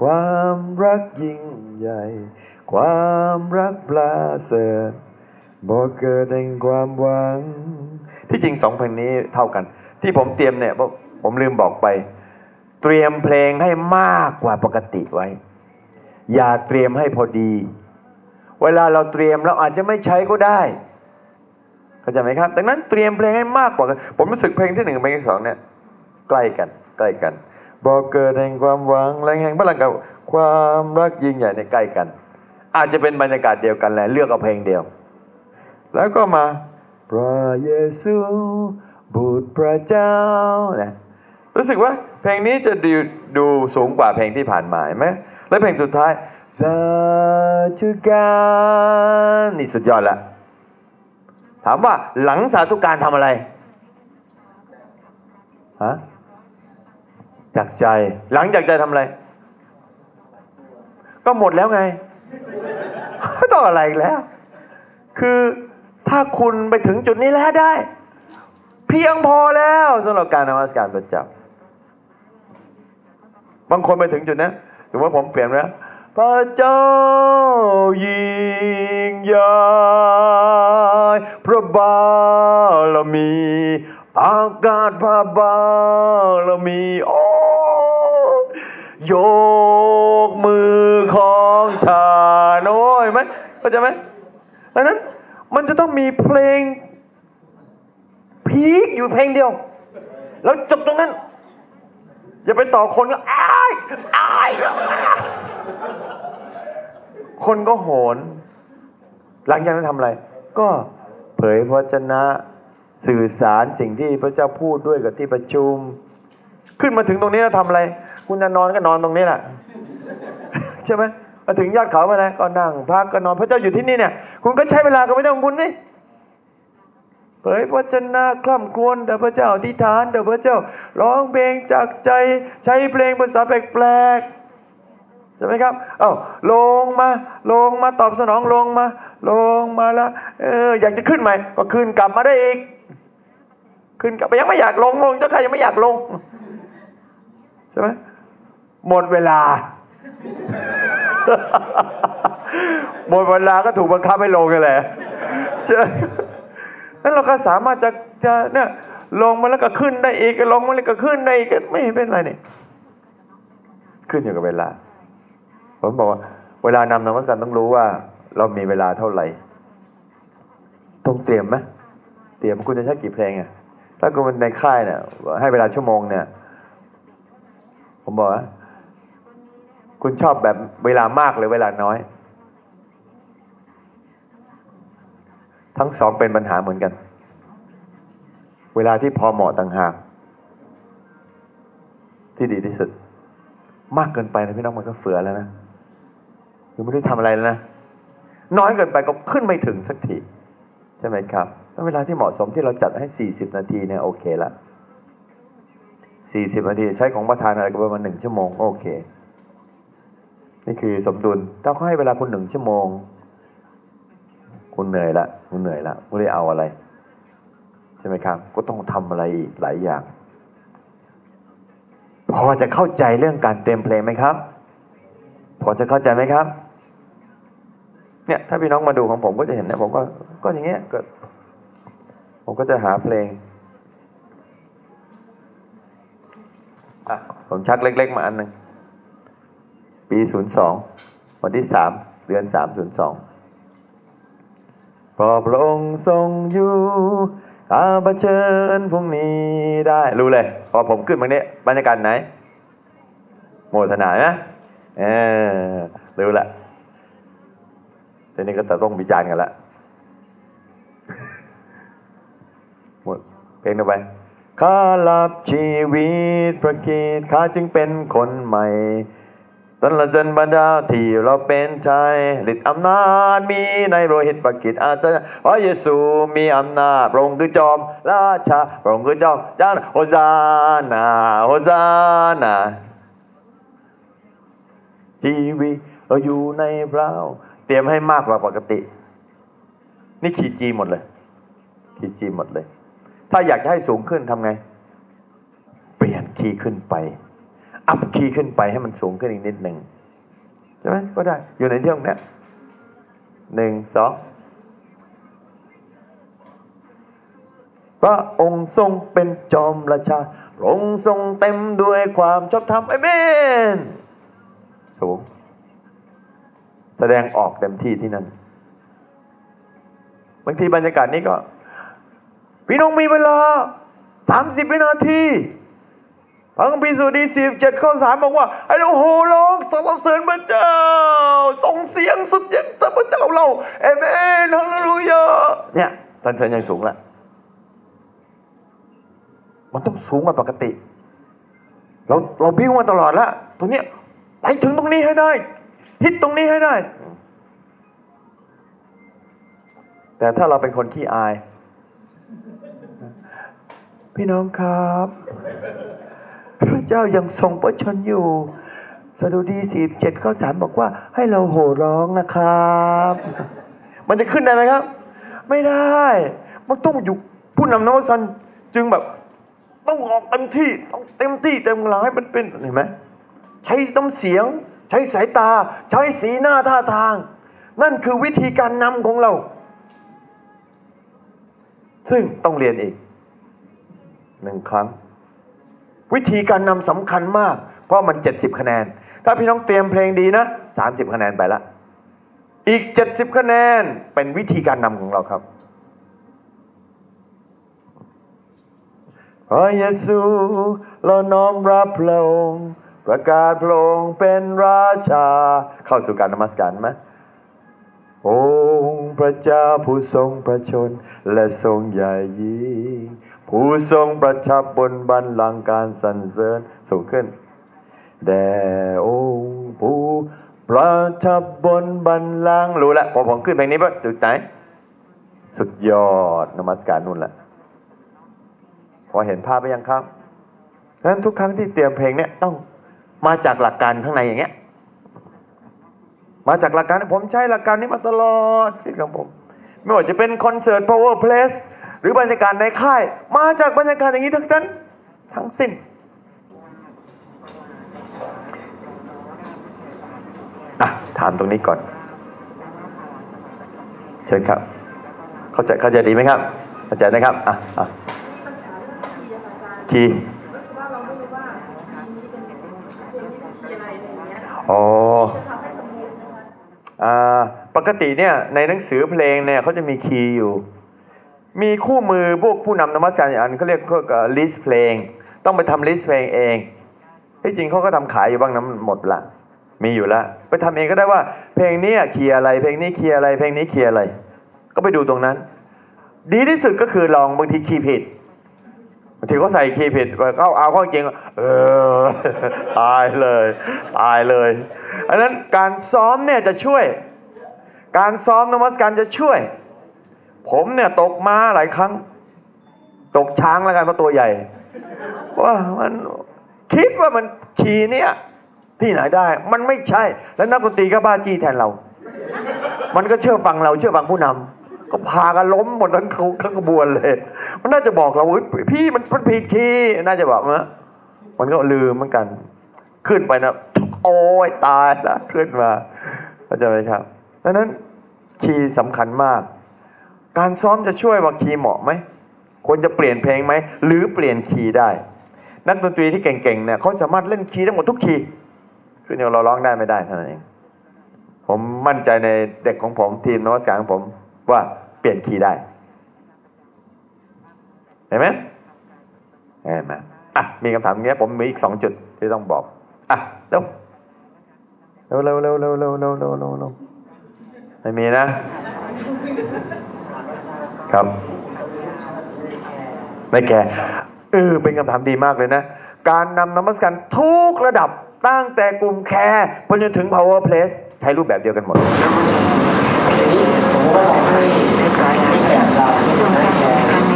ความรักยิ่งใหญ่ ความรักปลาเสริฐบอกเกิดแห่งความหวัง ที่จริงสองเพลงนี้เท่ากัน ที่ผมเตรียมเนี่ยผมผมลืมบอกไป เตรียมเพลงให้มากกว่าปกติไว้ อย่าเตรียมให้พอดี เวลาเราเตรียมเราอาจจะไม่ใช้ก็ได้เข้าใจไหมครับ ดังนั้นเตรียมเพลงให้มากกว่า ผมรู้สึกเพลงที่หนึ่งเพลงที่สองเนี่ยใกล้กัน ใกล้กัน บอกเกิดแห่งความหวังแรงแห่งพลังกับความรักยิ่งใหญ่ในใกล้กัน อาจจะเป็นบรรยากาศเดียวกันแหละเลือกเอาเพลงเดียว แล้วก็มาพระเยซูบุตรพระเจ้านะรู้สึกว่าเพลงนี้จะดูดูสูงกว่าเพลงที่ผ่านมาไหมแล้วเพลงสุดท้ายสาธุการนี่สุดยอดละถามว่าหลังสาธุการทำอะไรฮะ จากใจ หลังจากใจทำอะไร ก็หมดแล้วไงไม่ต้องอะไรแล้ว คือถ้าคุณไปถึงจุดนี้แล้วได้ เพียงพอแล้วสำหรับการนมัสการประจำบางคนไปถึงจุดนั้นถือว่าผมเปลี่ยนแล้วพระเจ้ายิ่งใหญ่พระบารมี อากาศพระบารมีโอ้ โยกมือของทานโอ้ยไหมเข้าใจไหมดังนั้นมันจะต้องมีเพลงพีคอยู่เพลงเดียว แล้วจบตรงนั้น อย่าไปต่อคนก็อ้ายอ้ายคนก็โหน หลังจากนั้นทำอะไร ก็เผยพระวจนะ สื่อสารสิ่งที่พระเจ้าพูดด้วยกับที่ประชุม ขึ้นมาถึงตรงนี้แล้วทำอะไร คุณจะนอนก็นอนตรงนี้แหละใช่ไหมมาถึงยอดเขาไปแล้วก็นั่งพักก็นอนพระเจ้าอยู่ที่นี่เนี่ย คุณก็ใช้เวลากับพระเจ้าของคุณนี่เผยพระชนะคล่ำครวญแด่พระเจ้าอธิษฐานแด่พระเจ้าร้องเพลงจากใจใช้เพลงภาษาแปลกๆใช่ไหมครับ เอ้าลงมาลงมาตอบสนองลงมา ลงมาล้วเอออยากจะขึ้นใหม่ ก็ขึ้นกลับมาได้อีก ขึ้นกลับไปยังไม่อยากลงลงเจ้าใครยังไม่อยากลง ช่ไหมหมดเวลา หมดเวลาก็ถูกบังคับให้ลงกันแหละใช่ไหมนั้นเราก็สามารถจะจะเนี่ยลงมาแล้วก็ขึ้นได้อีกลงมาแล้วก็ขึ้นได้อีกไม่เห็นเป็นไรนี่ขึ้นอยู่กับเวลา ผมบอกว่า เวลานำนมัสการต้องรู้ว่า เรามีเวลาเท่าไหร่ต้องเตรียมไหมเตรียมคุณจะใช้กี่เพลงอะถ้าคุณเป็นในค่ายเนี่ยให้เวลาชั่วโมงเนี่ย ผมบอกว่าคุณชอบแบบเวลามากหรือเวลาน้อย ทั้งสองเป็นปัญหาเหมือนกัน เวลาที่พอเหมาะต่างหากที่ดีที่สุด มากเกินไปนะพี่น้องมันก็เฟือแล้วนะคือไม่ได้ทำอะไรแล้วนะน้อยเกินไปก็ขึ้นไม่ถึงสักทีใช่ไหมครับแล้วเวลาที่เหมาะสมที่เราจัดให้สี่สิบนาทีเนี่ยโอเคละ สี่สิบนาทีใช้ของประธานอะไรก็ประมาณหนึ่งชั่วโมง โอเค นี่คือสมดุลถ้าเขาให้เวลาคุณหนึ่งชั่วโมง คุณเหนื่อยละคุณเหนื่อยละไม่ได้เอาอะไร ใช่ไหมครับ ก็ต้องทำอะไรอีกหลายอย่าง พอจะเข้าใจเรื่องการเตรียมเพลงไหมครับ พอจะเข้าใจไหมครับ เนี่ย ถ้าพี่น้องมาดูของผมก็จะเห็นนะผมก็ก็อย่างเงี้ยก็ผมก็จะหาเพลง ผมชักเล็ก ๆ มาอันหนึ่ง ปีศูนย์สองวันที่สามเดือนสามศูนย์สองพอพระองค์ทรงอยู่ข้าเชิญพรุ่งนี้ได้ รู้เลย พอผมขึ้นมาเนี้ยบรรยากาศไหน โมทนานะเออรู้ละทีนี้ก็จะต้องวิจารณ์กันละหมดเพลงต่อไป ข้ารับชีวิตประกีตข้าจึงเป็นคนใหม่สรรเสริญบรรดาที่เราเป็นชายฤทธิ์อำนาจมีในโลหิตประกิตอาจจะพระเยซูมีอำนาจพระองค์คือจอมราชาพระองค์คือจอมจานโฮซานาโฮซานาชีวิตเราอยู่ในเราเตรียมให้มากกว่าปกติ นี่ขีดจีหมดเลยขีดจีหมดเลย ถ้าอยากจะให้สูงขึ้นทำไง เปลี่ยนคีย์ขึ้นไป อัพคีย์ขึ้นไปให้มันสูงขึ้นอีกนิดหนึ่งใช่ไหมก็ได้ อยู่ในเที่ยงเนี้ยหนึ่งสองพระองค์ทรงเป็นจอมราชาพระองค์ทรงเต็มด้วยความชอบธรรมเอเมนสูงแสดงออกเต็มที่ที่นั่นบางทีบรรยากาศนี้ก็ พี่น้องมีเวลาสามสิบวินาทีพระคัมภีร์สุดีสิบเจ็ดข้อสามบอกว่าให้เราโหร้องสรรเสริญพระเจ้า ส่งเสียงสุดเย็นต่อพระเจ้าเราเอเมนฮาเลลูยาเนี่ยสรรเสริญอย่างสูงละมันต้องสูงกว่าปกติ เราเราบิ้วมาตลอดแล้วตรงเนี้ยไปถึงตรงนี้ให้ได้ฮิตตรงนี้ให้ได้ แต่ถ้าเราเป็นคนขี้อาย พี่น้องครับ พระเจ้ายังทรงพระชนอยู่ สดุดีสี่เจ็ดข้อสามบอกว่า ให้เราโห่ร้องนะครับ มันจะขึ้นได้ไหมครับ ไม่ได้ มันต้องอยู่ผู้นำนวสันจึงแบบต้องออกเต็มที่ต้องเต็มที่เต็มกำลังให้มันเป็นเห็นไหมใช้น้ำเสียง ใช้สายตา ใช้สีหน้าท่าทาง นั่นคือวิธีการนำของเรา ซึ่งต้องเรียนอีก หนึ่งครั้ง วิธีการนำสำคัญมาก เพราะมันเจ็ดสิบคะแนน ถ้าพี่น้องเตรียมเพลงดีนะสามสิบคะแนนไปละ อีกเจ็ดสิบคะแนนเป็นวิธีการนำของเราครับพระเยซูเราน้อมรับพระองค์ประกาศพระองค์เป็นราชา เข้าสู่การนมัสการไหมองค์พระเจ้าผู้ทรงประชน และทรงใหญ่ยิ่ง ผู้ทรงประทับบนบัลลังการสรรเสริญสูงขึ้น แด่องค์ผู้ประทับบนบัลลังรู้ล้วพอผมขึ้นเพลงนี้ปั๊บจุดไหน สุดยอดนมัสการนู่นแหละพอเห็นภาพไปยังครับฉะนั้นทุกครั้งที่เตรียมเพลงเนี่ยต้องมาจากหลักการข้างในอย่างเงี้ย มาจากหลักการผมใช้หลักการนี้มาตลอดชีวิตของผม ไม่ว่าจะเป็นคอนเสิร์ต power place รือบรรยากาศในค่าย มาจากบรรยากาศอย่างนี้ทั้งนั้น ทั้งสิ้นอะถามตรงนี้ก่อน เชิญครับ เข้าใจเข้าใจดีไหมครับเข้าใจนะครับอะอะคีย์อ๋ออ่าปกติเนี่ยในหนังสือเพลงเนี่ยเขาจะมีคีย์อยู่ มีคู่มือพวกผู้นำนมัสการอย่างอันเขาเรียกพวกลิสต์เพลง ต้องไปทำลิสต์เพลงเองที่จริงเขาก็ทำขายอยู่บ้างนะหมดละมีอยู่แล้วไปทำเองก็ได้ว่า เพลงนี้ยคีย์อะไร เพลงนี้เคลียอะไร เพลงนี้เคลียอะไร ก็ไปดูตรงนั้น ดีที่สุดก็คือลองบางทีคีย์ผิดบางทีเขาใส่คีย์ผิดเขาเอาข้าจริงเออตายเลยตายเลยอันนั้นการซ้อมเนี่ยจะช่วย การซ้อมนมัสการจะช่วย ผมเนี่ยตกม้าหลายครั้ง ตกช้างแล้วกันเพราะตัวใหญ่ว่ามันคิดว่ามันขี่เนี่ยที่ไหนได้ มันไม่ใช่ แล้วนักดนตรีก็บ้าจี้แทนเรา มันก็เชื่อฟังเราเชื่อฟังผู้นำก็พากันล้มหมดทั้งเขาทั้งขบวนเลย มันน่าจะบอกเราพี่มันมันผิดคีย์น่าจะบอกนะมันก็ลืมเหมือนกัน ขึ้นไปนะโอ้ยตายละขึ้นมาเข้าใจไหมครับดังนั้นคีย์สำคัญมาก การซ้อมจะช่วยว่าคีย์เหมาะไหมควรจะเปลี่ยนเพลงไหมหรือเปลี่ยนคีย์ได้ นักดนตรีที่เก่งๆเนี่ยเขาสามารถเล่นคีย์ได้หมดทุกคีย์ขึ้นอยู่เราร้องได้ไม่ได้เท่านั้นเองผมมั่นใจในเด็กของผมทีมนวัตการของผมว่าเปลี่ยนคีย์ได้เห็นไหมเห็นไหมอะมีคำถามเงี้ยผมมีอีกสองจุดที่ต้องบอกอะเร็วเร็วเร็วเร็วเร็วเร็วเร็วเร็วเร็วเร็วไม่มีนะ ครับ ไม่แก่เออเป็นคำถามดีมากเลยนะ การนำนมัสการทุกระดับตั้งแต่กลุ่มแคร์ไปจนถึง power place ใช้รูปแบบเดียวกันหมด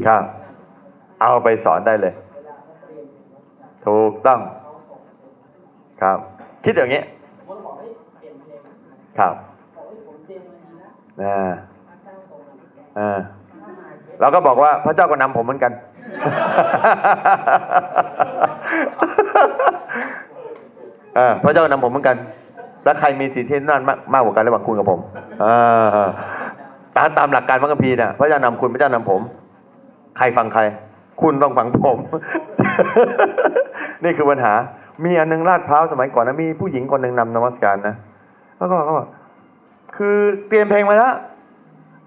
ครับ เอาไปสอนได้เลย ถูกต้อง ครับ คิดอย่างนี้ครับอ่าอ่า เราก็บอกว่าพระเจ้าก็นำผมเหมือนกันเออพระเจ้านำผมเหมือนกัน แล้วใครมีสิทธิอำนาจมากมากกว่ากันระหว่างคุณกับผมอ่าตามตามหลักการพระคัมภีร์น่ะพระเจ้านำคุณพระเจ้านำผม ใครฟังใคร คุณต้องฟังผม นี่คือปัญหา มีอันหนึงลาดพร้าวสมัยก่อนนะมีผู้หญิงคนหนึ่งนำนมัสการนะแล้วก็เขาบอกคือเตรียมเพลงมาแล้ว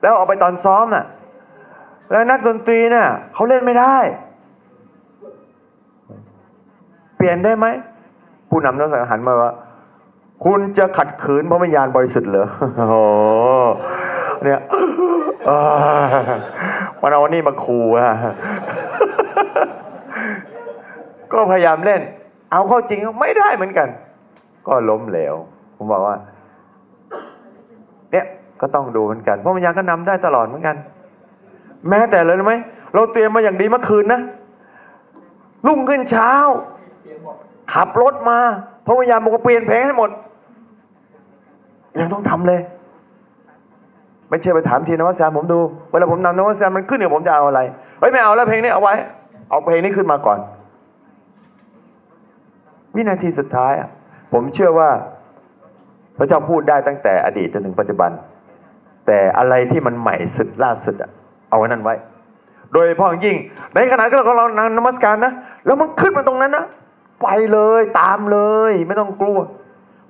แล้วเอาไปตอนซ้อมน่ะ แล้วนักดนตรีเนี่ยเขาเล่นไม่ได้ เปลี่ยนได้ไหมผู้นำนักสังหันมาว่า คุณจะขัดขืนพระวิญญาณบริสุทธิ์เหรอโอ้โหเนี่ยอ่ามันเอาอันนี่มาขู่อะก็พยายามเล่น เอาเข้าจริงไม่ได้เหมือนกัน ก็ล้มเหลว ผมบอกว่า เนี่ยก็ต้องดูเหมือนกัน เพราะวิญญาณก็นำได้ตลอดเหมือนกัน แม้แต่เลยไหมเราเตรียมมาอย่างดีเมื่อคืนนะรุ่งขึ้นเช้า ขับรถมาพระวิญญาณบอกว่าเปลี่ยนเพลงให้หมด ยังต้องทำเลย ไม่เชื่อไปถามทีนวัตสารผมดูเวลาผมนำนวัตสารมันขึ้นเนี่ยผมจะเอาอะไรเฮ้ยไม่เอาแล้วเพลงนี้เอาไว้ เอาเพลงนี้ขึ้นมาก่อน วินาทีสุดท้ายผมเชื่อว่า พระเจ้าพูดได้ตั้งแต่อดีตจนถึงปัจจุบัน แต่อะไรที่มันใหม่สุดล่าสุดอะ เอาไว้นั่นไว้ โดยเฉพาะอย่างยิ่ง ในขณะที่เรากำลังนมัสการนะ แล้วมันขึ้นมาตรงนั้นนะไปเลยตามเลย ไม่ต้องกลัว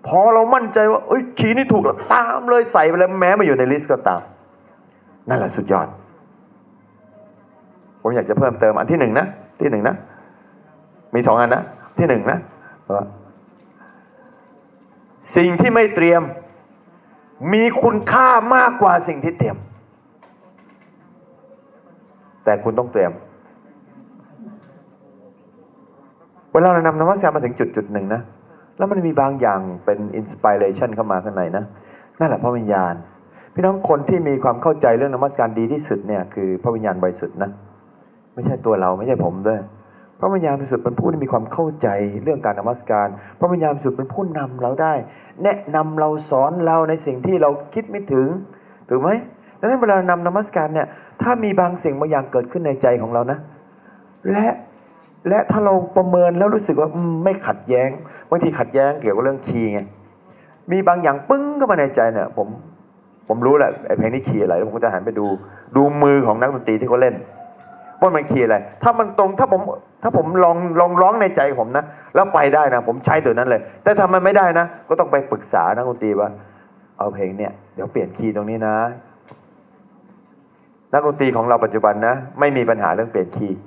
พอเรามั่นใจว่าเอ้ยขีนี่ถูกแล้วตามเลยใส่ไปเลยแม้มาอยู่ในลิสต์ก็ตาม นั่นแหละสุดยอด ผมอยากจะเพิ่มเติมอันที่หนึ่งนะที่หนึ่งนะมีสองอันนะที่หนึ่งนะสิ่งที่ไม่เตรียม มีคุณค่ามากกว่าสิ่งที่เตรียม แต่คุณต้องเตรียม เวลาเรานำนวัตกรรมมาถึงจุดจุดหนึ่งนะ แล้วมันมีบางอย่างเป็นอินสปิเรชันเข้ามาข้างในนะนั่นแหละพระวิญญาณ พี่น้องคนที่มีความเข้าใจเรื่องนมัสการดีที่สุดเนี่ยคือพระวิญญาณบริสุทธิ์นะไม่ใช่ตัวเราไม่ใช่ผมด้วยพระวิญญาณบริสุทธิ์เป็นผู้ที่มีความเข้าใจเรื่องการนมัสการ พระวิญญาณบริสุทธิ์เป็นผู้นำเราได้ แนะนำเราสอนเราในสิ่งที่เราคิดไม่ถึงถูกไหม ดังนั้นเวลานำนมัสการเนี่ย ถ้ามีบางสิ่งบางอย่างเกิดขึ้นในใจของเรานะ และและถ้าเราประเมินแล้วรู้สึกว่ามไม่ขัดแย้งบางทีขัดแย้งเกี่ยวกับเรื่องคีย์ไงมีบางอย่างปึ้งเข้ามาในใจเนี่ย ผม ผมรู้แหละไอเพลงนี้คีย์อะไรแล้วผมก็จะหันไปดูดูมือของนักดนตรีที่เขาเล่นว่ามันคีย์อะไร ถ้ามันตรงถ้าผม ถ้าผมลองลองร้องในใจผมนะแล้วไปได้นะผมใช้ตัวนั้นเลย แต่ถ้ามันไม่ได้นะก็ต้องไปปรึกษานักดนตรีว่า เอาเพลงเนี่ยเดี๋ยวเปลี่ยนคีย์ตรงนี้นะ นักดนตรีของเราปัจจุบันนะ ไม่มีปัญหาเรื่องเปลี่ยนคีย์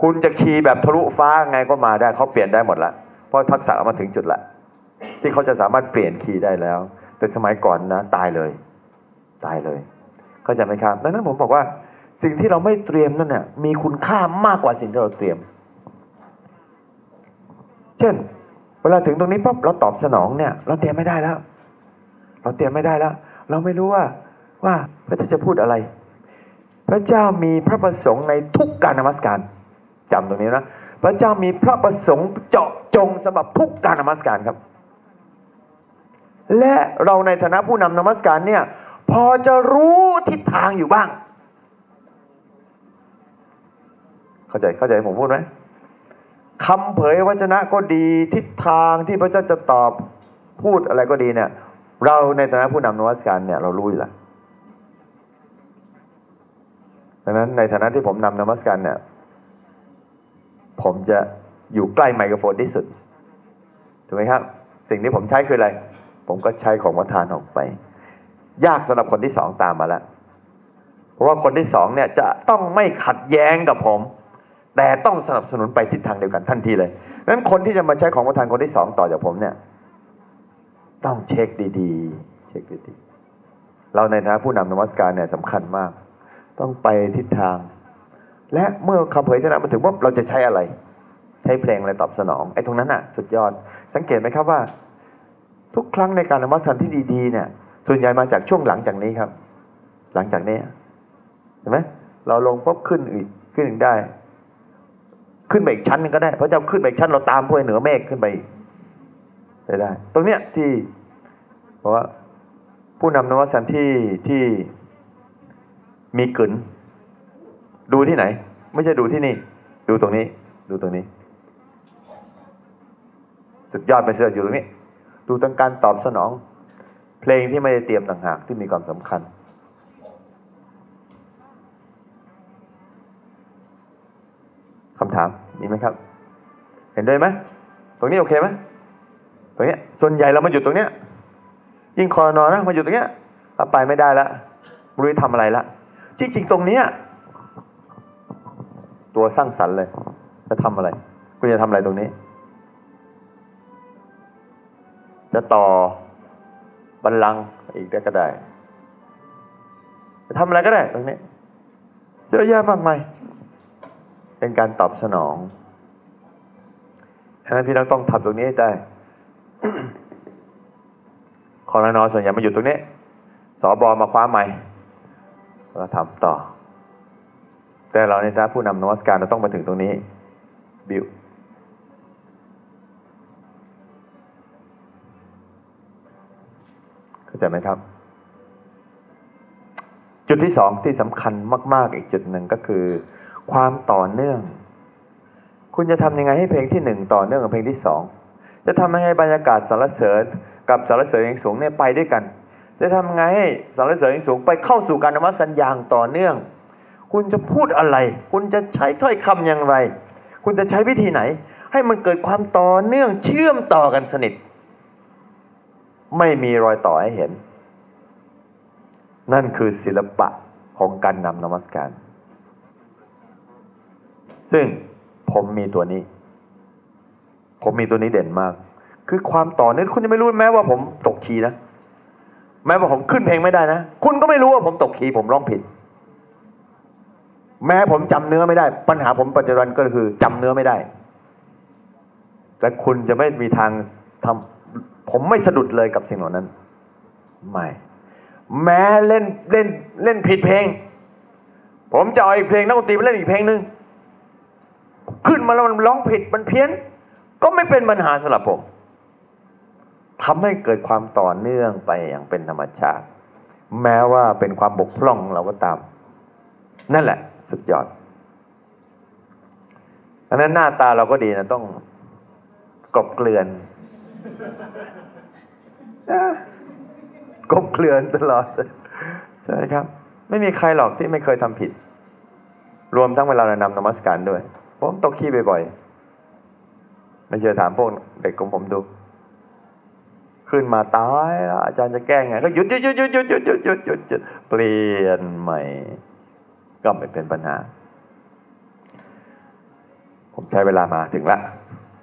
คุณจะคีย์แบบทะลุฟ้าไงก็มาได้เขาเปลี่ยนได้หมดละเพราะทักษะมาถึงจุดละ ที่เขาจะสามารถเปลี่ยนคีย์ได้แล้ว แต่สมัยก่อนนะ ตายเลย ตายเลยเข้าใจไหมครับดังนั้นผมบอกว่า สิ่งที่เราไม่เตรียมนั่นน่ะมีคุณค่ามากกว่าสิ่งที่เราเตรียม เช่น เวลาถึงตรงนี้ปั๊บเราตอบสนองเนี่ย เราเตรียมไม่ได้แล้ว เราเตรียมไม่ได้แล้ว เราไม่รู้ว่าว่าพระเจ้าจะพูดอะไร พระเจ้ามีพระประสงค์ในทุกการนมัสการจำตรงนี้นะพระเจ้ามีพระประสงค์เจาะจงสำหรับทุกการนมัสการครับ และเราในฐานะผู้นำนมัสการเนี่ย พอจะรู้ทิศทางอยู่บ้าง เข้าใจเข้าใจผมพูดไหมคำเผยวจนะก็ดีทิศทางที่พระเจ้าจะตอบพูดอะไรก็ดีเนี่ย เราในฐานะผู้นำนมัสการเนี่ยเรารู้อยู่แล้ว ดังนั้นในฐานะที่ผมนำนมัสการเนี่ย ผมจะอยู่ใกล้ไมโครโฟนที่สุด ถูกไหมครับ สิ่งที่ผมใช้คืออะไร ผมก็ใช้ของประธานออกไป ยากสำหรับคนที่สองตามมาแล้ว เพราะว่าคนที่สองเนี่ยจะต้องไม่ขัดแย้งกับผม แต่ต้องสนับสนุนไปทิศทางเดียวกันทันทีเลยนั้นคนที่จะมาใช้ของประธานคนที่สองต่อจากผมเนี่ย ต้องเช็คดีๆ เช็คดีๆ เราในฐานะผู้นำนมัสการเนี่ยสำคัญมาก ต้องไปทิศทาง และเมื่อคำเผยชนะมาถึงว่าเราจะใช้อะไร ใช้เพลงอะไรตอบสนองไอ้ตรงนั้นอะ สุดยอด สังเกตไหมครับว่า ทุกครั้งในการนมัสการที่ดีๆ เนี่ย ส่วนใหญ่มาจากช่วงหลังจากนี้ครับ หลังจากนี้เห็นไหมเราลงปุ๊บขึ้นอีกขึ้นอีกได้ ขึ้นไปอีกชั้นนึงก็ได้เพราะเจ้าขึ้นไปอีกชั้นเราตามพวกเหนือเมฆขึ้นไปอีกได้ได้ ตรงเนี้ยที่เพราะว่าผู้นำนวัตกรรมที่ที่ มีกึนดูที่ไหน ไม่ใช่ดูที่นี่ ดูตรงนี้ ดูตรงนี้ สุดยอดไปเสียอยู่ตรงนี้ ดูตั้งการตอบสนอง เพลงที่ไม่ได้เตรียมต่างหากที่มีความสำคัญ คำถามมีไหมครับ เห็นด้วยไหมตรงนี้โอเคไหมตรงนี้ส่วนใหญ่เรามาหยุดตรงเนี้ยยิ่งคอนอนนะมาหยุดตรงเนี้ยเราไปไม่ได้ละไม่รู้จะทำอะไรละ จริงๆตรงเนี้ยตัวสร้างสรรค์เลย จะทำอะไร คุณจะทำอะไรตรงนี้ จะต่อบันลังก์อีกได้ก็ได้ จะทำอะไรก็ได้ตรงนี้เยอะแยะมากมายเป็นการตอบสนองฉะนั้นพี่น้องต้องทำตรงนี้ให้ได้คอรนอส่วนใหญ่มาอยู่ตรงนี้ สอบอมาคว้าไม้ แล้วทำต่อ แต่เราในฐานะผู้นำนวัตการเราต้องมาถึงตรงนี้ บิวเข้าใจไหมครับ จุดที่สองที่สำคัญมาก ๆ อีกจุดหนึ่งก็คือ ความต่อเนื่อง คุณจะทำยังไงให้เพลงที่หนึ่งต่อเนื่องกับเพลงที่สองจะทำยังไงบรรยากาศสารเสริญกับสารเสริญอย่างสูงเนี่ยไปด้วยกัน จะทำไงให้สารเสริญอย่สูงไปเข้าสู่การนมัสสัญญาณต่อเนื่อง คุณจะพูดอะไร คุณจะใช้ถ้อยคำอย่างไร คุณจะใช้วิธีไหน ให้มันเกิดความต่อเนื่องเชื่อมต่อกันสนิท ไม่มีรอยต่อให้เห็น นั่นคือศิลปะของการนำนมัสการ ซึ่งผมมีตัวนี้ ผมมีตัวนี้เด่นมาก คือความต่อเนื่องคุณจะไม่รู้แม้ว่าผมตกคีนะ แม้ว่าผมขึ้นเพลงไม่ได้นะ คุณก็ไม่รู้ว่าผมตกคีย์ผมร้องผิด แม้ผมจำเนื้อไม่ได้ ปัญหาผมปัจจุบันก็คือจำเนื้อไม่ได้ แต่คุณจะไม่มีทางทำผมไม่สะดุดเลยกับสิ่งเหล่านั้น ไม่ แม้เล่นเล่นเล่นผิดเพลง ผมจะเอาอีกเพลงนักดนตรีมาเล่นอีกเพลงหนึ่งขึ้นมาแล้วมันร้องผิดมันเพี้ยน ก็ไม่เป็นปัญหาสำหรับผม ทำให้เกิดความต่อเนื่องไปอย่างเป็นธรรมชาติ แม้ว่าเป็นความบกพร่องเราก็ตาม นั่นแหละ สุดยอดอันนั้นหน้าตาเราก็ดีนะต้องกบเกลื่อนกบเกลื่อนตลอดใช่ไหมครับ ไม่มีใครหรอกที่ไม่เคยทำผิด รวมทั้งเวลาเรานำนมัสการด้วย ผมตกขี้บ่อยๆไม่เชื่อถามพวกเด็กของผมดู ขึ้นมาตายแล้วอาจารย์จะแก้ไง ก็หยุดหยุดหยุดหยุดหยุดหยุดหยุดหยุดหยุดหยุดเปลี่ยนใหม่ ก็ไม่เป็นปัญหา ผมใช้เวลามาถึงละ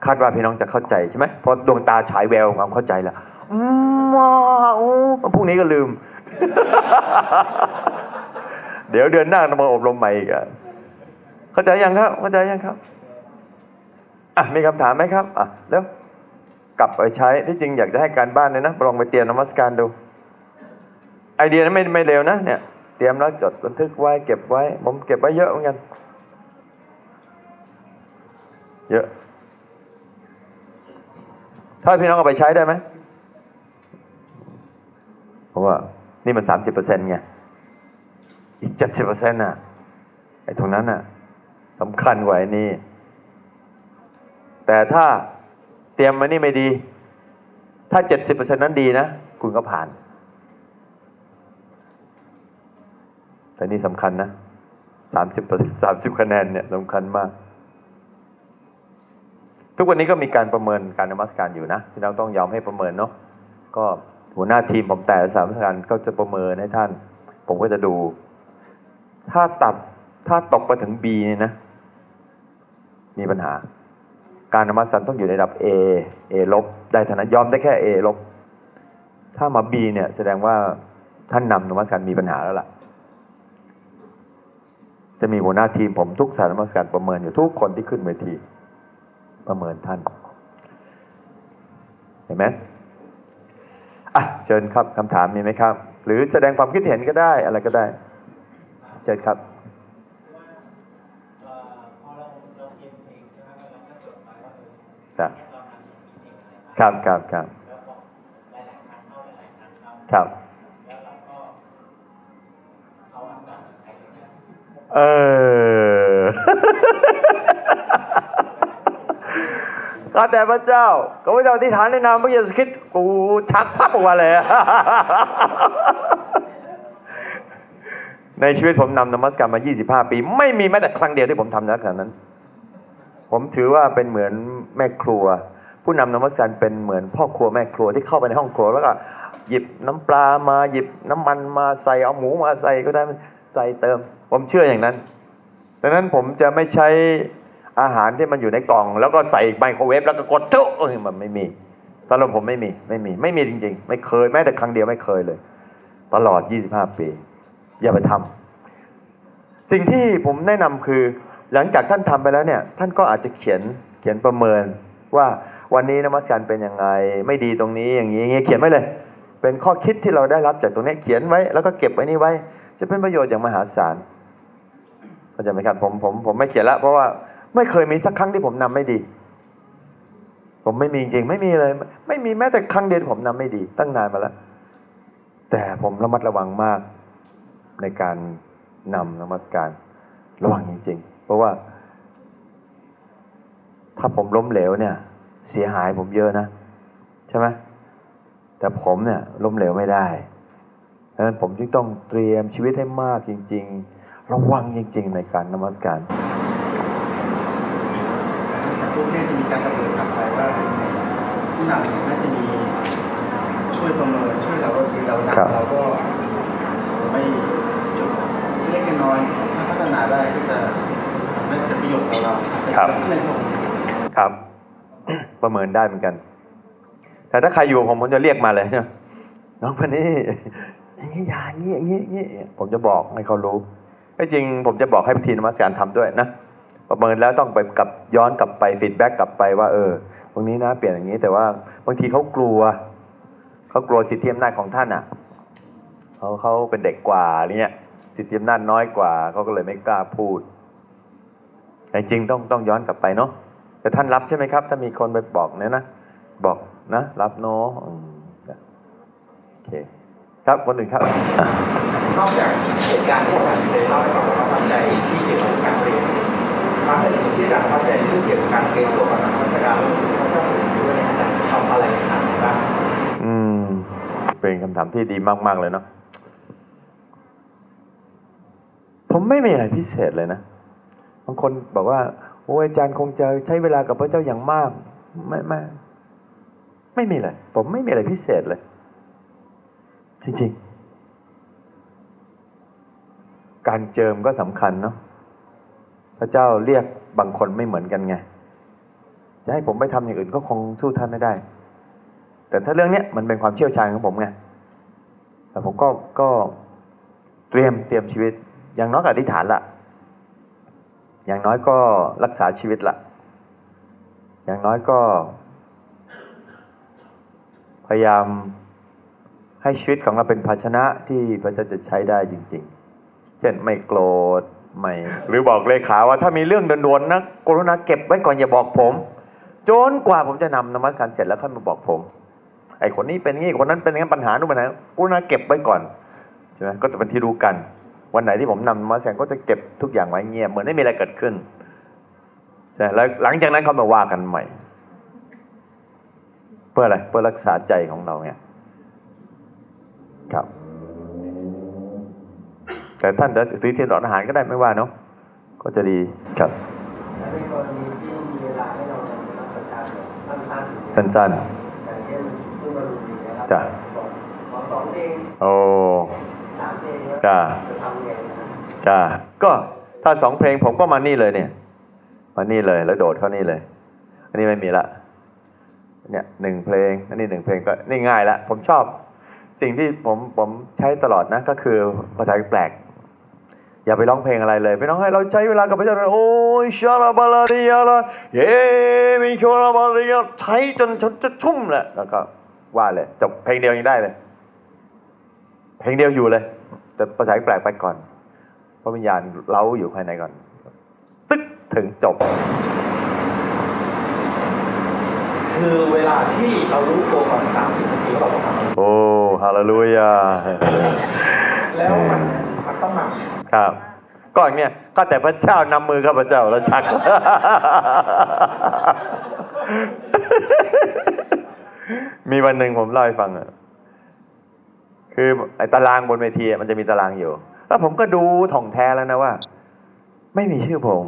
คาดว่าพี่น้องจะเข้าใจใช่ไหมเพราะดวงตาฉายแววความเข้าใจแล้วอืมว้าวพรุ่งนี้ก็ลืม เดี๋ยวเดือนหน้าต้องมาอบรมใหม่อีกอะเข้าใจยังครับ เข้าใจยังครับ อะมีคำถามไหมครับ อะแล้ว กลับไปใช้ที่จริงอยากจะให้การบ้านเลยนะลองไปเตรียมนมัสการดู ไอเดียนั้นไม่ไม่เร็วนะเนี่ยเตรียมแล้วจดบันทึกไว้เก็บไว้ ผมเก็บไว้เยอะเหมือนกัน เยอะ ถ้าพี่น้องเอาไปใช้ได้ไหมเพราะว่า นี่มันสามสิบเปอร์เซ็นต์ไงอีกเจ็ดสิบเปอร์เซ็นต์น่ะไอ้ตรงนั้นน่ะสำคัญกว่าไอ้นี่แต่ถ้า เตรียมมานี่ไม่ดี ถ้าเจ็ดสิบเปอร์เซ็นต์นั้นดีนะ คุณก็ผ่าน แต่นี่สำคัญนะสามสิบสามสิบคะแนนเนี่ยสำคัญมาก ทุกวันนี้ก็มีการประเมินการนมัสการอยู่นะ ที่เราต้องยอมให้ประเมินเนาะก็หัวหน้าทีมผมแต่สามการก็จะประเมินให้ท่าน ผมก็จะดู ถ้าตัดถ้าตกไปถึง B เนี่ยนะ มีปัญหา การนมัสการต้องอยู่ในระดับ A A ลบได้เท่านั้นยอมได้แค่ A ลบถ้ามา B เนี่ยแสดงว่าท่านนำนมัสการมีปัญหาแล้วล่ะ จะมีหัวหน้าทีมผมทุกสานนมัสการประเมินอยู่ทุกคนที่ขึ้นเวทีประเมินท่าน เห็นไหมอะเชิญครับคำถามมีไหมครับ หรือแสดงความคิดเห็นก็ได้อะไรก็ได้ เชิญครับ ครับครับครับครับครับเออข้าแต่พระเจ้า ก็ไม่ต้อที่ฐานในนามพระเยซูคริสต์กูชักปั๊บออกมาเลย ในชีวิตผมนำนมัสการมา 25 ปี ไม่มีแม้แต่ครั้งเดียวที่ผมทำนมัสการนั้น ผมถือว่าเป็นเหมือนแม่ครัว ผู้นำนมัสการเป็นเหมือนพ่อครัวแม่ครัวที่เข้าไปในห้องครัวแล้วก็หยิบน้ำปลามาหยิบน้ำมันมาใส่เอาหมูมาใส่ก็ได้ใส่เติม ผมเชื่ออย่างนั้นดังนั้นผมจะไม่ใช้อาหารที่มันอยู่ในกล่อง แล้วก็ใส่ไมโครเวฟแล้วก็กดทุกเอ้ยมันไม่มีตลอดผมไม่มีไม่มี ไม่มีจริง ๆ ไม่เคยแม้แต่ครั้งเดียวไม่เคยเลย ตลอด 25 ปี อย่าไปทำสิ่งที่ผมแนะนำคือ หลังจากท่านทำไปแล้วเนี่ยท่านก็อาจจะเขียนเขียนประเมินว่าวันนี้นมัสการเป็นยังไง ไม่ดีตรงนี้อย่างนี้อย่างนี้เขียนไว้เลย เป็นข้อคิดที่เราได้รับจากตรงนี้เขียนไว้ แล้วก็เก็บไว้นี่ไว้ จะเป็นประโยชน์อย่างมหาศาลเข้าใจไหมครับผมผมผมไม่เขียนละเพราะว่าไม่เคยมีสักครั้งที่ผมนำไม่ดี ผมไม่มีจริงๆไม่มีเลย ไม่มีแม้แต่ครั้งเดียวผมนำไม่ดี ตั้งนานมาแล้วแต่ผมระมัดระวังมากในการนำนมัสการระวังจริงๆ ราะว่า ถ้าผมล้มเหลวเนี่ย เสียหายผมเยอะนะ ใช่ไหมแต่ผมเนี่ยล้มเหลวไม่ได้ดังนั้นผมจึงต้องเตรียมชีวิตให้มากจริง ๆ ระวังจริง ๆ ในการนมัสการพวกนี้จะมีการกำหนดกลับไปว่าผู้นำน่าจะมีช่วยประเมินช่วยเราบางทีเราครับนำเราก็จะไม่จุดเล็กๆน้อยๆถ้าพัฒนาได้ก็จะ โยชน์ต่อเราแต่ครับในส่งครับ ประเมินได้เหมือนกัน แต่ถ้าใครอยู่กับผมผมจะเรียกมาเลยเนี่ยน้องคนนี้อย่างนี้อย่างนี้อย่างนี้อย่างนี้ผมจะบอกให้เขารู้ที่จริงผมจะบอกให้พิธีนมัสการทำด้วยนะประเมินแล้วต้องไปกลับย้อนกลับไปฟีดแบ็กกลับไปว่าเออตรงนี้นะเปลี่ยนอย่างนี้ แต่ว่าบางทีเขากลัวเขากลัวสิทธิอำนาจของท่านอะเขาเขาเป็นเด็กกว่าอะไรเงี้ยสิทธิอำนาจน้อยกว่าเขาก็เลยไม่กล้าพูด แต่จริงๆต้องต้องย้อนกลับไปเนาะแต่ท่านรับใช่ไหมครับ ถ้ามีคนไปบอกเนี่ยนะบอกนะรับเนาะอืมโอเค ครับคนอื่นครับอะนอกจากเหตุการณ์ที่อาจารย์เคยเล่าให้ฟังว่าประทับใจที่เกี่ยวกับการเรียนครั้งหนึ่งที่อาจารย์ประทับใจเรื่องเกี่ยวกับการเรียนตัวกับนมัสการพระเจ้าสุดด้วยเนี่ยอาจารย์ทำอะไรขนาดนั้นบ้างอืม เป็นคำถามที่ดีมาก ๆ เลยเนาะผมไม่มีอะไรพิเศษเลยนะ บางคนบอกว่า โอ้ยอาจารย์คงจะใช้เวลากับพระเจ้าอย่างมาก ไม่ไม่ไม่มีเลยผมไม่มีอะไรพิเศษเลย จริง ๆ การเจิมก็สำคัญเนาะพระเจ้าเรียกบางคนไม่เหมือนกันไงจะให้ผมไปทำอย่างอื่นก็คงสู้ท่านไม่ได้ แต่ถ้าเรื่องเนี้ยมันเป็นความเชี่ยวชาญของผมไงแต่ผมก็ก็เตรียมเตรียมชีวิตอย่างน้อยก็อธิษฐานละ อย่างน้อยก็รักษาชีวิตละอย่างน้อยก็ พยายามให้ชีวิตของเราเป็นภาชนะที่พระเจ้าจะใช้ได้จริง ๆ เช่นไม่โกรธไม่หรือบอกเลขาว่าถ้ามีเรื่องด่วนๆนะกรุณาเก็บไว้ก่อนอย่าบอกผม จนกว่าผมจะนำนมัสการเสร็จแล้วค่อยมาบอกผม ไอ้คนนี้เป็นงี้คนนั้นเป็นงั้นปัญหาโน่นปัญหากรุณาเก็บไว้ก่อนใช่ไหมก็จะเป็นที่รู้กัน วันไหนที่ผมนำนมาแสดงก็จะเก็บทุกอย่างไว้เงียบเหมือนไม่มีอะไรเกิดขึ้นใช่แล้วหลังจากนั้นเขามาว่ากันใหม่ เพื่ออะไรเพื่อรักษาใจของเราไงครับ แต่ท่านจะถือเทียนหลอดอาหารก็ได้ไม่ว่าเนาะก็จะดีครับและในกรณีที่มีเวลาให้เราทำนมัสการสั้นสั้นๆอย่างเช่นเพิ่งมาดูดีนะครัจ้ะบอกขอสองเพลงๆโอ้ จ้ะจะทำยังไงนะครับจ้าก็ถ้าสองเพลงผมก็มานี่เลยเนี่ย มานี่เลยแล้วโดดเข้านี่เลย อันนี้ไม่มีละเนี่ยหนึ่งเพลง อันนี้หนึ่งเพลงก็นี่ง่ายละผมชอบ สิ่งที่ผมผมใช้ตลอดนะ ก็คือภาษาแปลก อย่าไปร้องเพลงอะไรเลยไม่ต้องให้เราใช้เวลากับพระเจ้าโอ้ยชาลาบาลาดิยาลาเยมิโชลาบาลาดิยาใช้จนจนจะชุ่มแหละแล้วก็ว่าเลยจบเพลงเดียวยังได้เลย เพลงเดียวอยู่เลย แต่ภาษาแปลกไปก่อน เพราะวิญญาณเล้าอยู่ภายในก่อน ตึ๊กถึงจบ คือเวลาที่เรารู้ตัวก่อนสามสิบนาทีว่าเราต้องทำอะไรโอ้ฮาเลลูยาแล้วมันมันต้องมาครับก็อย่างเนี้ยก็แต่พระเจ้านำมือข้าพเจ้าแล้วชัก มีวันหนึ่งผมเล่าให้ฟังอะ คือไอ้ตารางบนเวทีมันจะมีตารางอยู่ แล้วผมก็ดูถ่องแท้แล้วนะว่า ไม่มีชื่อผม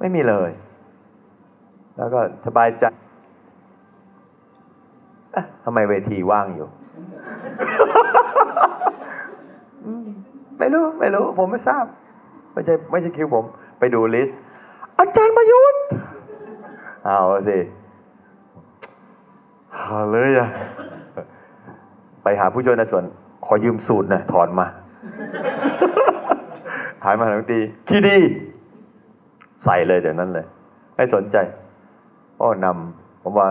ไม่มีเลย แล้วก็สบายใจทำไมเวทีว่างอยู่ ไม่รู้ ไม่รู้ ผมไม่ทราบ ไม่ใช่ไม่ใช่คิวผม ไปดูลิสต์ อาจารย์ประยุทธ์เอาสิเอาเลยอะไปหาผู้ช่วยในส่วน อยืมสูตรหน่อยถอนมาหายมาทันทีขี้ดี ใส่เลยเดี๋ยวนั้นเลย ไม่สนใจอ้อนำผมว่า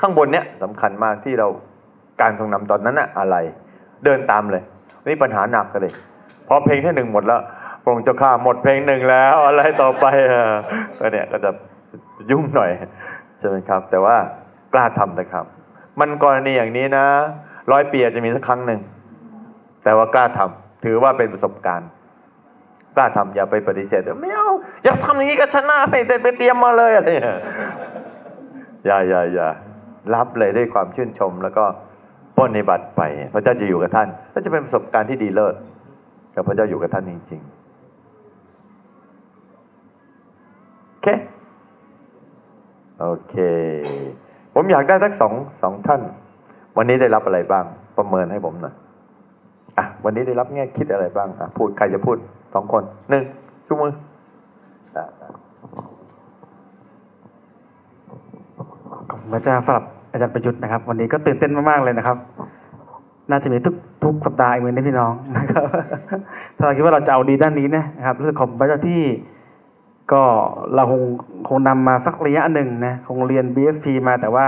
ข้างบนเนี้ยสำคัญมากที่เราการทรงนำตอนนั้นอะอะไร เดินตามเลย นี่ปัญหาหนักกันเลยพอเพลงที่หนึ่งหมดแล้วพระองค์เจ้าข้าหมดเพลงหนึ่งแล้วอะไรต่อไปอะก็เนี่ยก็จะยุ่งหน่อยใช่ไหมครับ แต่ว่ากล้าทำนะครับ มันกรณีอย่างนี้นะร้อยปีอาจจะมีสักครั้งหนึ่ง แต่ว่ากล้าทำถือว่าเป็นประสบการณ์ กล้าทำอย่าไปปฏิเสธไม่เอาอยากทำอย่างนี้ก็ชนะไปไปเตรียมมาเลยอะไรอย่างเงี้ยอย่าอย่าอย่ารับเลยด้วยความชื่นชม แล้วก็ปฏิบัติไป พระเจ้าจะอยู่กับท่านและจะเป็นประสบการณ์ที่ดีเลิศกับพระเจ้าอยู่กับท่านจริงๆโอเคโอเค ผมอยากได้สักสองสองท่าน วันนี้ได้รับอะไรบ้าง ประเมินให้ผมหน่อย อะวันนี้ได้รับแง่คิดอะไรบ้างอะพูดใครจะพูดสองคนหนึ่งชูมือขอบคุณพระเจ้าสำหรับอาจารย์ประยุทธ์นะครับ วันนี้ก็ตื่นเต้นมากๆเลยนะครับ น่าจะมีทุกทุกสัปดาห์อีกเหมือนกันพี่น้องนะครับถ้าเราคิดว่าเราจะเอาดีด้านนี้นะครับรู้สึกขอบพระเจ้าที่ก็เราคงคงนำมาสักระยะหนึ่งนะคงเรียน BSP มาแต่ว่า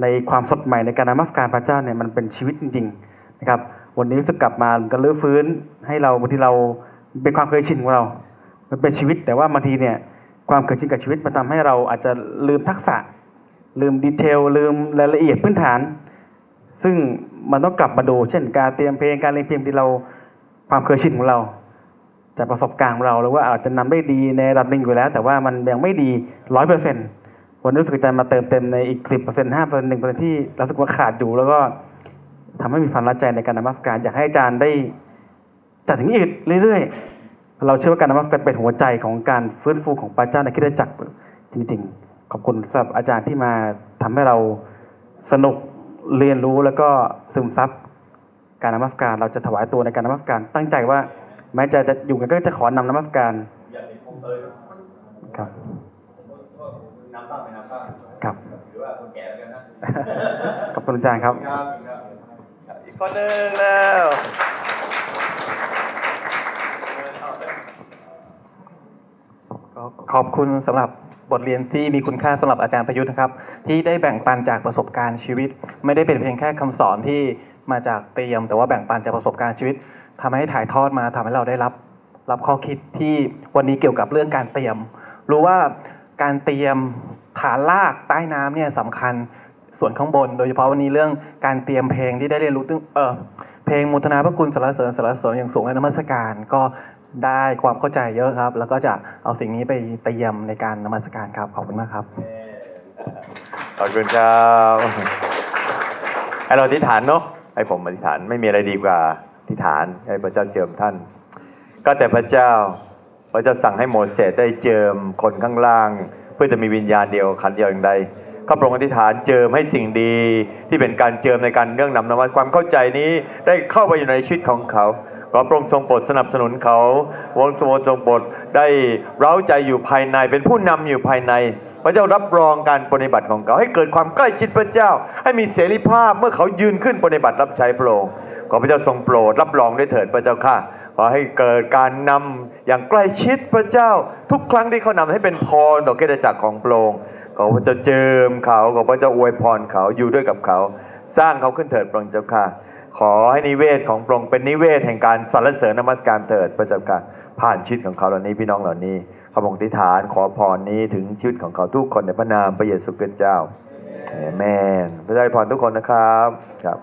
ในความสดใหม่ในการนมัสการพระเจ้าเนี่ยมันเป็นชีวิตจริง ๆ นะครับ วันนี้รู้สึกกลับมาก็ลื้อฟื้นให้เราบางทีเราเป็นความเคยชินของเรา มันเป็นชีวิตแต่ว่าบางทีเนี่ยความเคยชินกับชีวิตมันทำให้เราอาจจะลืมทักษะ ลืมดีเทลลืมรายละเอียดพื้นฐาน ซึ่งมันต้องกลับมาดู เช่นการเตรียมเพลงการเล่นเพลงที่เราความเคยชินของเรา จากประสบการณ์ของเราหรือว่าอาจจะนำได้ดีในระดับหนึ่งอยู่แล้ว แต่ว่ามันยังไม่ดีร้อยเปอร์เซ็นต์วันนี้รู้สึกจะมาเติมเต็มในอีกสิบเปอร์เซ็นต์ห้าเปอร์เซ็นต์หนึ่งเปอร์เซ็นต์ที่เราสึกว่าขาดอยู่แล้วก็ ทำให้มีความรักใจในการนมัสการ อยากให้อาจารย์ได้จัดถึงอีกเรื่อยๆ เราเชื่อว่าการนมัสการเป็นหัวใจของการฟื้นฟูของพระเจ้าในคริสตจักรจริงๆ ขอบคุณสำหรับอาจารย์ที่มาทำให้เราสนุกเรียนรู้แล้วก็ซึมซับการนมัสการ เราจะถวายตัวในการนมัสการ ตั้งใจว่า แม้จะจะอยู่กันก็จะขอนำนมัสการครับครับขอบคุณอาจารย์ครับอีก คนหนึ่งแล้วก็ขอบคุณสำหรับบทเรียนที่มีคุณค่าสำหรับอาจารย์ประยุทธ์นะครับ ที่ได้แบ่งปันจากประสบการณ์ชีวิต ไม่ได้เป็นเพียงแค่คำสอนที่มาจากเตรียม แต่ว่าแบ่งปันจากประสบการณ์ชีวิตทำให้ถ่ายทอดมาทำให้เราได้รับ รับข้อคิดที่วันนี้เกี่ยวกับเรื่องการเตรียม รู้ว่าการเตรียมฐานลากใต้น้ำเนี่ยสำคัญ ส่วนข้างบน โดยเฉพาะวันนี้เรื่องการเตรียมเพลงที่ได้เรียนรู้ตึงเออเพลงมุทนาพระคุณสรรเสริญสรรเสริญอย่างสูงในนมัสการก็ได้ความเข้าใจเยอะครับ แล้วก็จะเอาสิ่งนี้ไปเตรียมในการนมัสการครับขอบคุณมากครับขอบคุณครับให้เราอธิษฐานเนาะให้ผมอธิษฐานไม่มีอะไรดีกว่าอธิษฐานให้พระเจ้าเจิมท่าน ก็แต่พระเจ้าพระเจ้าสั่งให้โมเสสได้เจิมคนข้างล่าง เพื่อจะมีวิญญาณเดียวขันเดียวอย่างใด ข้าพระองค์อธิษฐานเจิมให้สิ่งดีที่เป็นการเจิมในการเนื่องนำนวัตความเข้าใจนี้ได้เข้าไปอยู่ในชีวิตของเขาขอพระองค์ทรงโปรดสนับสนุนเขาพระองค์ทรงทรงโปรดได้เร้าใจอยู่ภายในเป็นผู้นำอยู่ภายใน พระเจ้ารับรองการปฏิบัติของเขา ให้เกิดความใกล้ชิดพระเจ้า ให้มีเสรีภาพเมื่อเขายืนขึ้นปฏิบัติรับใช้พระองค์ขอพระเจ้าทรงโปรดรับรองด้วยเถิดพระเจ้าข้าขอให้เกิดการนำอย่างใกล้ชิดพระเจ้า ทุกครั้งที่เขานำให้เป็นพรต่อเกตจักรของพระองค์ ขอพระเจ้าเจิมเขาขอพระเจ้าอวยพรเขาอยู่ด้วยกับเขา สร้างเขาขึ้นเถิดพระองค์เจ้าค่ะ ขอให้นิเวศของพระองค์เป็นนิเวศแห่งการสรรเสริญนมัสการเถิดพระเจ้าค่ะผ่านชีวิตของเขาเหล่านี้พี่น้องเหล่านี้ขอพระองค์อธิฐานขอพรนี้ถึงชีวิตของเขาทุกคนในพระนามพระเยซูคริสต์เจ้าเอเมนพระเจ้าอวยพรทุกคนนะครับครับ